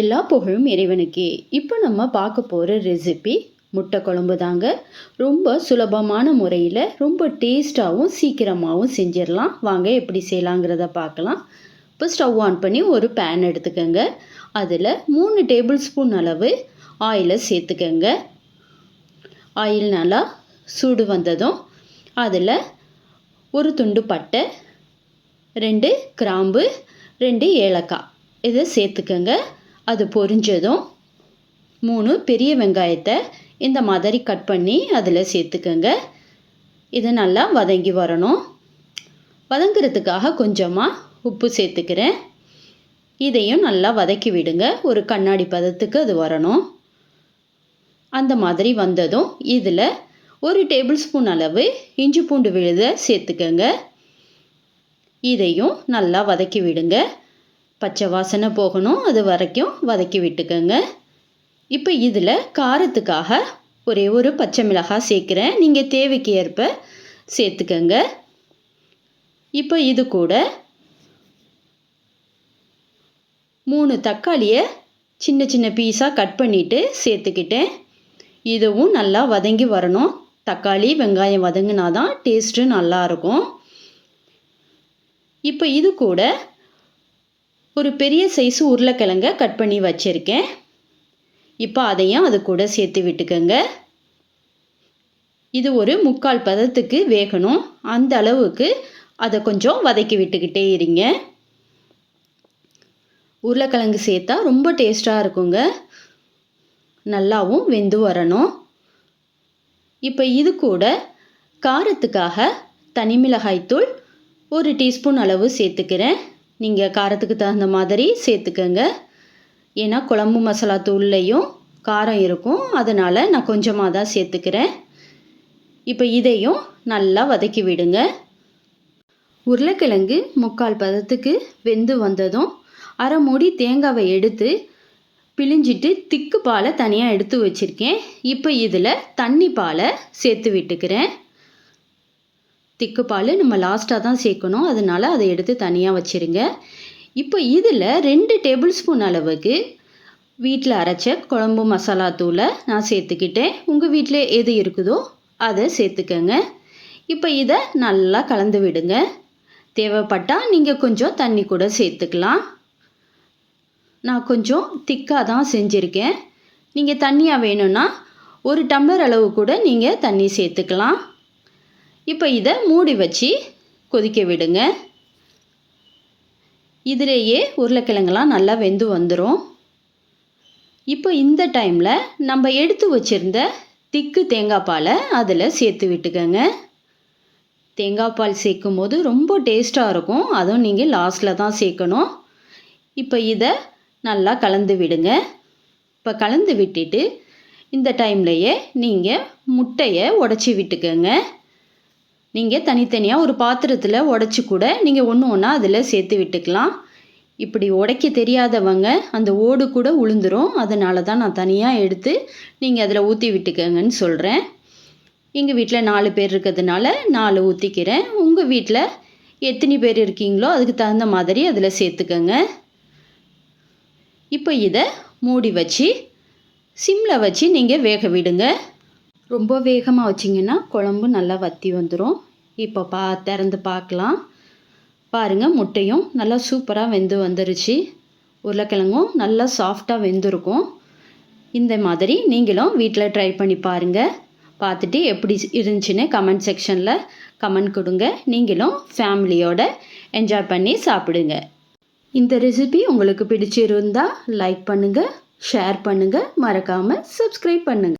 எல்லா புகழும் இறைவனுக்கே. இப்போ நம்ம பார்க்க போகிற ரெசிபி முட்டை குழம்பு தாங்க. ரொம்ப சுலபமான முறையில் ரொம்ப டேஸ்ட்டாகவும் சீக்கிரமாகவும் செஞ்சிடலாம். வாங்க எப்படி செய்யலாங்கிறத பார்க்கலாம். இப்போ ஸ்டவ் ஆன் பண்ணி ஒரு பேன் எடுத்துக்கோங்க. அதில் மூணு டேபிள் ஸ்பூன் அளவு ஆயிலை சேர்த்துக்கோங்க. ஆயில் நல்லா சூடு வந்ததும் அதில் ஒரு துண்டு பட்டை ரெண்டு கிராம்பு ரெண்டு ஏலக்காய். இதை சேர்த்துக்கோங்க. அது பொரிஞ்சதும் மூணு பெரிய வெங்காயத்தை இந்த மாதிரி கட் பண்ணி அதில் சேர்த்துக்கோங்க. இது நல்லா வதங்கி வரணும். வதங்கிறதுக்காக கொஞ்சமாக உப்பு சேர்த்துக்கிறேன். இதையும் நல்லா வதக்கி விடுங்க. ஒரு கண்ணாடி பதத்துக்கு அது வரணும். அந்த மாதிரி வந்ததும் இதில் ஒரு டேபிள் ஸ்பூன் அளவு இஞ்சி பூண்டு விழுத சேர்த்துக்கோங்க. இதையும் நல்லா வதக்கி விடுங்க. பச்சை வாசனை போகணும் அது வரைக்கும் வதக்கி விட்டுக்கோங்க. இப்போ இதில் காரத்துக்காக ஒரே ஒரு பச்சை மிளகாய் சேர்க்குறேன். நீங்கள் தேவைக்கு ஏற்ப சேர்த்துக்கோங்க. இப்போ இது கூட மூணு தக்காளியை சின்ன சின்ன பீஸாக கட் பண்ணிவிட்டு சேர்த்துக்கிட்டேன். இதுவும் நல்லா வதங்கி வரணும். தக்காளி வெங்காயம் வதங்கினா தான் டேஸ்ட்டு நல்லாயிருக்கும் இப்போ இது கூட ஒரு பெரிய சைஸு உருளைக்கிழங்க கட் பண்ணி வச்சுருக்கேன். இப்போ அதையும் அது கூட சேர்த்து விட்டுக்கோங்க. இது ஒரு முக்கால் பதத்துக்கு வேகணும். அந்த அளவுக்கு அதை கொஞ்சம் வதக்கி விட்டுக்கிட்டே இருங்க. உருளைக்கிழங்கு சேர்த்தா ரொம்ப டேஸ்ட்டாக இருக்குங்க. நல்லாவும் வெந்து வரணும். இப்போ இது கூட காரத்துக்காக தனி மிளகாய்த்தூள் ஒரு டீஸ்பூன் அளவு சேர்த்துக்கிறேன். நீங்கள் காரத்துக்கு தகுந்த மாதிரி சேர்த்துக்கோங்க. ஏன்னா குழம்பு மசாலா தூள்லையும் காரம் இருக்கும். அதனால் நான் கொஞ்சமாக தான் சேர்த்துக்கிறேன். இப்போ இதையும் நல்லா வதக்கி விடுங்க. உருளைக்கிழங்கு முக்கால் பதத்துக்கு வெந்து வந்ததும் அரை மூடி தேங்காவை எடுத்து பிழிஞ்சிட்டு திக்கு பாலை தனியாக எடுத்து வச்சுருக்கேன். இப்போ இதில் தண்ணி பாலை சேர்த்து விட்டுக்கிறேன். திக்கு பால் நம்ம லாஸ்ட்டாக தான் சேர்க்கணும். அதனால் அதை எடுத்து தனியாக வச்சுருங்க. இப்போ இதில் ரெண்டு டேபிள் ஸ்பூன் அளவுக்கு வீட்டில் அரைச்ச குழம்பு மசாலா தூளை நான் சேர்த்துக்கிட்டேன். உங்கள் வீட்டில் எது இருக்குதோ அதை சேர்த்துக்கங்க. இப்போ இதை நல்லா கலந்து விடுங்க. தேவைப்பட்டால் நீங்கள் கொஞ்சம் தண்ணி கூட சேர்த்துக்கலாம். நான் கொஞ்சம் திக்காக தான் செஞ்சுருக்கேன். நீங்கள் தண்ணியாக வேணும்னா ஒரு டம்ளர் அளவு கூட நீங்கள் தண்ணி சேர்த்துக்கலாம். இப்போ இதை மூடி வச்சு கொதிக்க விடுங்க. இதிலேயே உருளைக்கிழங்கெல்லாம் நல்லா வெந்து வந்துடும் இப்போ இந்த டைமில் நம்ம எடுத்து வச்சுருந்த திக்கு தேங்காய் பாலை அதில் சேர்த்து விட்டுக்கோங்க. தேங்காய் பால் சேர்க்கும் போது ரொம்ப டேஸ்ட்டாக இருக்கும். அதுவும் நீங்கள் லாஸ்ட்டில் தான் சேர்க்கணும். இப்போ இதை நல்லா கலந்து விடுங்க. இப்போ கலந்து விட்டுட்டு இந்த டைம்லையே நீங்கள் முட்டையை உடச்சி விட்டுக்கோங்க. நீங்கள் தனித்தனியாக ஒரு பாத்திரத்தில் உடச்சி கூட நீங்கள் ஒன்று ஒன்றா அதில் சேர்த்து விட்டுக்கலாம். இப்படி உடைக்க தெரியாதவங்க அந்த ஓடு கூட உளுந்துரும். அதனால தான் நான் தனியாக எடுத்து நீங்கள் அதில் ஊற்றி விட்டுக்கங்கன்னு சொல்கிறேன் எங்கள் வீட்டில் நாலு பேர் இருக்கிறதுனால நாலு ஊற்றிக்கிறேன் உங்கள் வீட்டில் எத்தனை பேர் இருக்கீங்களோ அதுக்கு தகுந்த மாதிரி அதில் சேர்த்துக்கோங்க. இப்போ இதை மூடி வச்சு சிம்மில் வச்சு நீங்கள் வேக விடுங்க. ரொம்ப வேகமாக வச்சிங்கன்னா குழம்பு நல்லா வற்றி வந்துடும் இப்போ பா திறந்து பார்க்கலாம் பாருங்கள் முட்டையும் நல்லா சூப்பராக வெந்து வந்துருச்சு. உருளைக்கிழங்கும் நல்லா சாஃப்டாக வெந்திருக்கும். இந்த மாதிரி நீங்களும் வீட்டில் ட்ரை பண்ணி பாருங்கள் பார்த்துட்டு எப்படி இருந்துச்சுன்னு கமெண்ட் செக்ஷனில் கமெண்ட் கொடுங்க. நீங்களும் ஃபேமிலியோட என்ஜாய் பண்ணி சாப்பிடுங்க. இந்த ரெசிபி உங்களுக்கு பிடிச்சிருந்தால் லைக் பண்ணுங்கள் ஷேர் பண்ணுங்கள் மறக்காமல் சப்ஸ்கிரைப் பண்ணுங்கள்